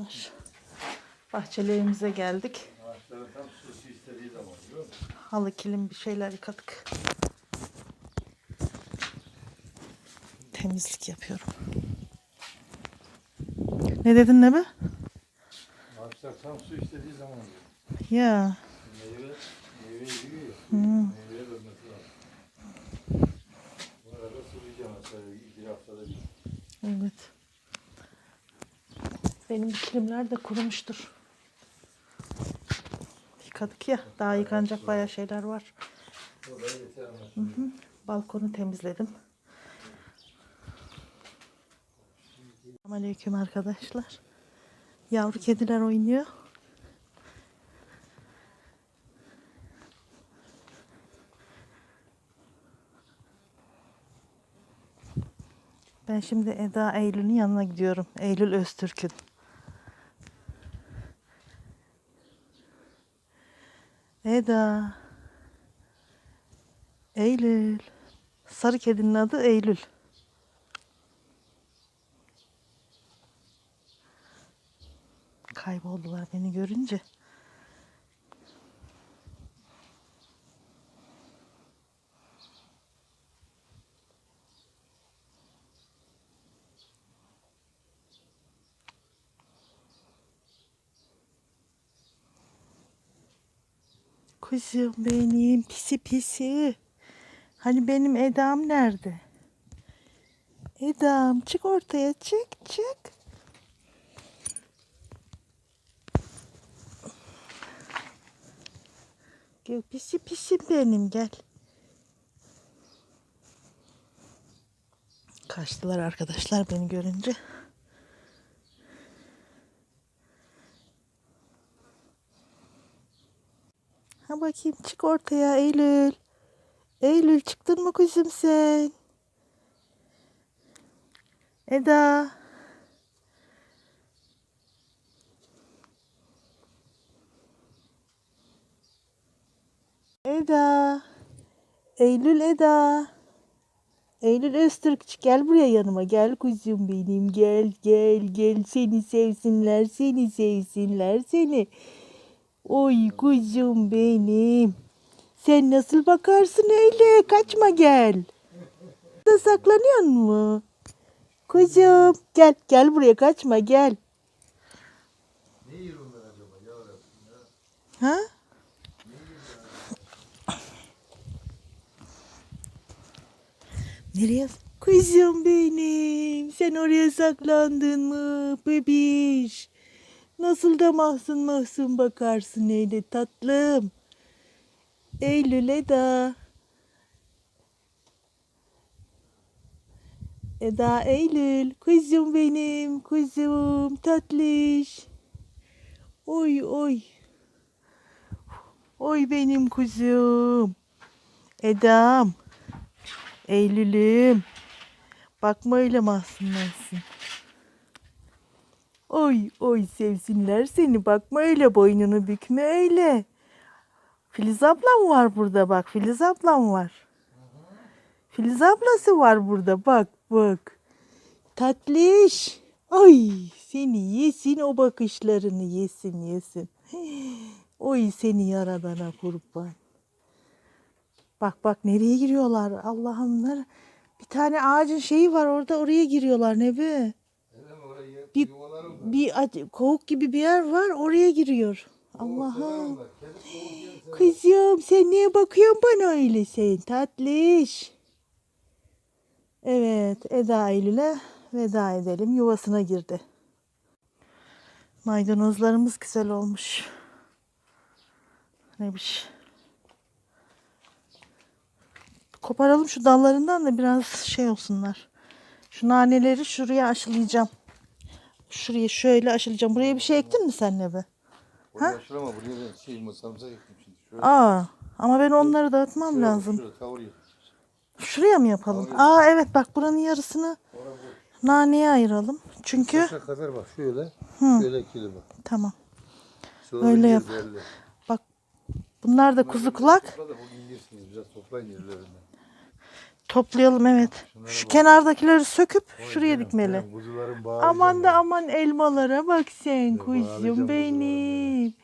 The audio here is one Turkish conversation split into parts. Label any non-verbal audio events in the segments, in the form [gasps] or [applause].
arkadaşlar. Bahçelerimize geldik. Tam zaman? Halı kilim bir şeyler yıkadık. Temizlik yapıyorum. Ne dedin ne be? Ağaçlar tam su istediği zaman diyor. Ya. Meyve, meyve yiyor ya. Hmm. Meyveye dönmesi lazım. Bu arada sulayacağım mesela bir haftada bir. Evet. Benim kilimler de kurumuştur. Yıkadık ya. Daha yıkanacak bayağı şeyler var. Yeter ama. Balkonu temizledim. Aleyküm arkadaşlar. Yavru kediler oynuyor. Ben şimdi Eda Eylül'ün yanına gidiyorum. Eylül Öztürk'ün. Eda. Eylül. Sarı kedinin adı Eylül. Kayboldular beni görünce. Kuzum benim pisi pisi. Hani benim Eda'm nerede? Eda'm çık ortaya çık çık. Gel pisi pisi benim gel. Kaçtılar arkadaşlar beni görünce. Bakayım çık ortaya Eylül. Eylül çıktın mı kuzum sen? Eda. Eda. Eylül Eda. Eylül Öztürk gel buraya yanıma gel kuzum benim gel gel gel seni sevsinler seni sevsinler seni. Oy kuzum benim. Sen nasıl bakarsın öyle? Kaçma gel. Da saklanıyor mu? Kuzum gel gel buraya kaçma gel. Ne yiyor onlar acaba yavrum? Ha? Nereye? Kuzum benim. Sen oraya saklandın mı bebiş? Nasıl da mahzun mahzun bakarsın öyle tatlım. Eylül Eda. Eda Eylül. Kuzum benim. Kuzum tatlış. Oy oy. Oy benim kuzum. Edam. Eylül'üm. Bakma öyle mahzun mahzun. Oy oy sevsinler seni. Bakma öyle boynunu bükme öyle. Filiz ablam var burada bak. Filiz ablam var. Filiz ablası var burada bak bak. Tatlış. Ay seni yesin o bakışlarını yesin yesin. [gasps] Oy seni yaradana kurban. Bak bak nereye giriyorlar Allah'ım. ner- Bir tane ağacın şeyi var orada oraya giriyorlar ne be? Bir-? Bir kovuk gibi bir yer var oraya giriyor. Allah'ım. Kızım sen niye bakıyorsun bana öyle sen tatlış. Evet Eda Eylül'e veda edelim. Yuvasına girdi. Maydanozlarımız güzel olmuş. Neymiş? Koparalım şu dallarından da biraz şey olsunlar. Şu naneleri şuraya aşılayacağım. Şuraya şöyle aşılayacağım. Buraya bir şey ektin mi sen ne be? Oraya şurama buraya ben şey sarımsak ektim şimdi. Şöyle, Aa, ama ben onları dağıtmam şöyle, lazım. Tavır ye. Şuraya mı yapalım? Oraya. Aa evet bak buranın yarısını naneye ayıralım. Çünkü Şuraya kadar bak şöyle. Hı. Şöyle kilo bak. tamam. Sonra Öyle yap. Bak bunlar da kuzu kulak. Topla da bugün yersiniz biraz toplayın yerlerinden. Toplayalım evet. Şu kenardakileri söküp şuraya dikmeli. Kuzuların Aman da aman elmalara bak sen kuzum benim.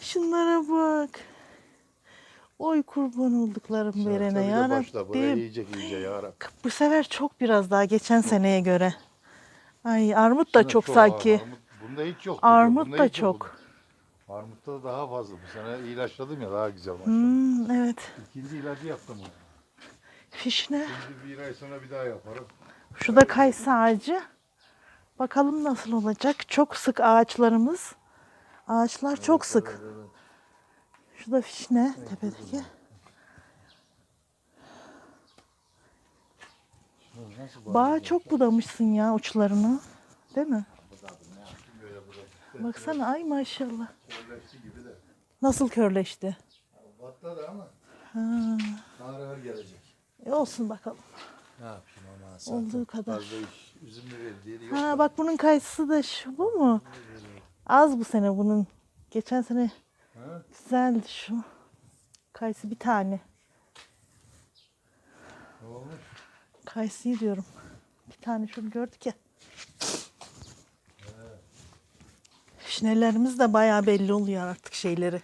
Şunlara bak. Oy kurban olduklarım verene ya Başla buraya Rabbim. yiyecek iyice ya Rabbi. Bu sefer çok biraz daha geçen seneye göre. Ay armut da Bunda çok sanki. Armut, bunda hiç yok. Armut da çok. Armutta da daha fazla. Bu sene ilaçladım ya daha güzel maşallah. Hmm, evet. İkinci ilacı yaptım onu. Fişne. Şimdi bir ay sonra bir daha yaparım. Şu da kayısı ağacı. Bakalım nasıl olacak. Çok sık ağaçlarımız. Ağaçlar çok sık. Şu da fişne tepedeki. Bağı çok budamışsın ya uçlarını. Değil mi? Baksana ay maşallah. Nasıl körleşti. Batladı ama Ha. ağır ağır gelecek. E olsun bakalım. Ne yapayım ama zaten Olduğu kadar. fazla iş üzümlü verdiği yok. Ha bak bunun kayısı da şu bu mu? Az bu sene bunun. Geçen sene Ha? güzeldi şu. Kayısı bir tane. Ne olmuş? Kayısıyı diyorum. Bir tane şunu gördük ya. Şinelerimiz de bayağı belli oluyor artık şeyleri.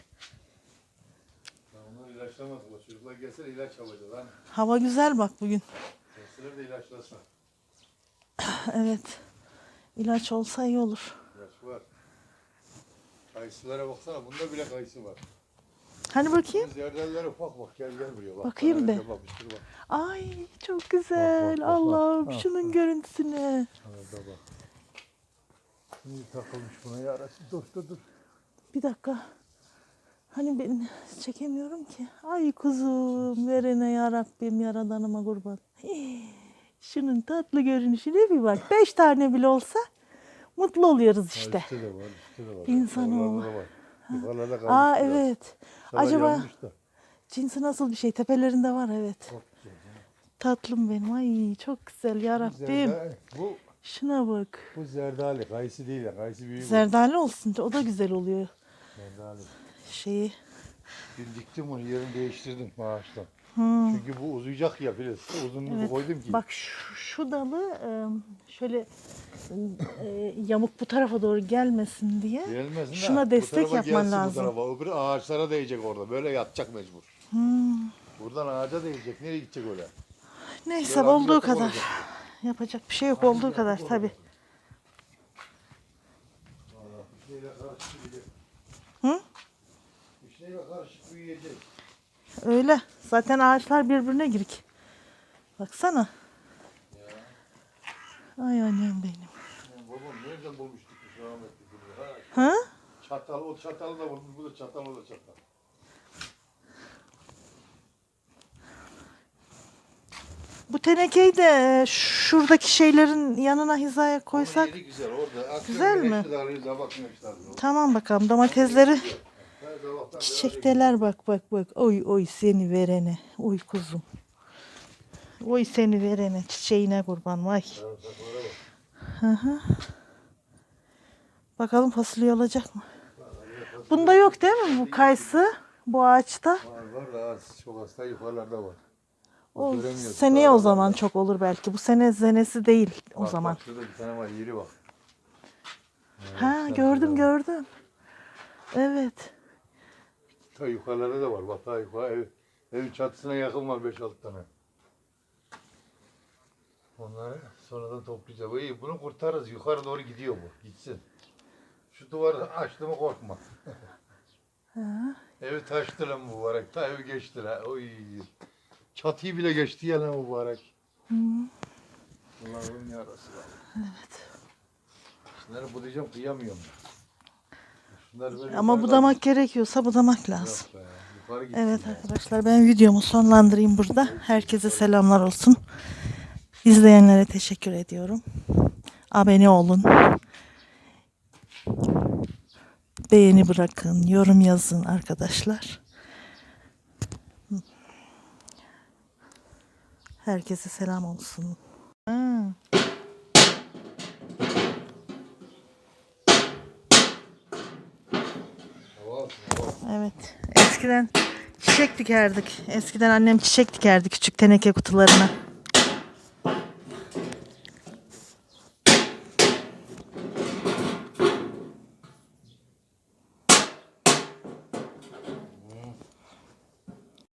Ya Onlar ilaçlamaz. Bu çocuklar gelse de ilaç alacağız. Hani Hava güzel bak bugün. gelseler de ilaçlasa. [clears throat] Evet. İlaç olsa iyi olur. İlaç var. Kayısılara baksana. Bunda bile kayısı var. Hani bakayım. Biz yerdeller ufak bak. Gel gel buraya bak. Bakayım be. Bak, bir bak. Ay çok güzel. bak, bak. Allah'ım Ha, şunun görüntüsüne. Orada bak. Şimdi takılmış buna yarası. Dur dur dur. Bir dakika. Hani ben çekemiyorum ki. Ay kuzum verene ya Rabbim yaradanıma kurban. Hii, Şunun tatlı görünüşüne bir bak. Beş tane bile olsa mutlu oluyoruz işte. Üstte de var, üstte de var. İnsanoğlu. Yukarılarda Aa biraz. evet. Sana Acaba cinsi nasıl bir şey? Tepelerinde var evet. Tatlım benim. Ay çok güzel ya Rabbim. Bu, Şuna bak. bu zerdali. Kayısı değil ya. Kayısı büyük. Zerdali olsun. O da güzel oluyor. Zerdali. Şeyi. Dün diktim onu yerini değiştirdim ağaçtan. Hmm. Çünkü bu uzayacak ya Filiz. Uzunluğunu Evet. koydum ki. Bak şu, şu dalı e, şöyle e, yamuk bu tarafa doğru gelmesin diye. Gelmesin şuna bu destek tarafa yapman lazım. Bu tarafa. Öbürü ağaçlara değecek orada. Böyle yatacak mecbur. Hmm. Buradan ağaca değecek. Nereye gidecek öyle? Neyse Böyle olduğu kadar. olacak. Yapacak bir şey yok olduğu kadar tabi. Vallahi bir şeyle karışık büyüyecek. Hı? Karışık büyüyecek. Öyle. Zaten ağaçlar birbirine girik. Baksana. Ay annem benim. Ya babam nereden bulmuştuk bu rahmetli bunu? Ha, Ha? Çatal, o çatalı da bulmuş, bu da çatal, o da çatal. Bu tenekeyi de şuradaki şeylerin yanına hizaya koysak. Güzel orada. Güzel mi? Tamam bakalım domatesleri çiçekteler bak bak bak. Oy oy seni verene. Oy kuzum. Oy seni verene. Çiçeğine kurban vay. Hı hı. Bakalım fasulye olacak mı? Bunda yok değil mi bu kayısı? Bu ağaçta. Var var da az, çok hasta yukarılarda var. O seneye o zaman var. çok olur belki. Bu sene zenesi değil o Bak, zaman. Bak şurada bir tane var, yeri bak. Ha sen gördüm gördüm. Evet. Ta yukarılarda da var. Bak yukarı ev, evin çatısına yakın var 5-6 tane. Onları sonradan toplayacağız. İyi bunu kurtarırız. Yukarı doğru gidiyor bu. Gitsin. Şu duvarı açtı mı korkma. Evi taştı lan mübarek. Ta evi geçti lan. Oy. Çatıyı bile geçti ya lan mübarek. Hı. Allah'ın yarası var. Evet. Şunları budayacağım kıyamıyorum. Şunları Ama budamak gerekiyorsa budamak lazım. Evet arkadaşlar ben videomu sonlandırayım burada. Herkese selamlar olsun. İzleyenlere teşekkür ediyorum. Abone olun. Beğeni bırakın, yorum yazın arkadaşlar. Herkese selam olsun. Ha. Evet. Eskiden çiçek dikerdik. Eskiden annem çiçek dikerdi küçük teneke kutularına.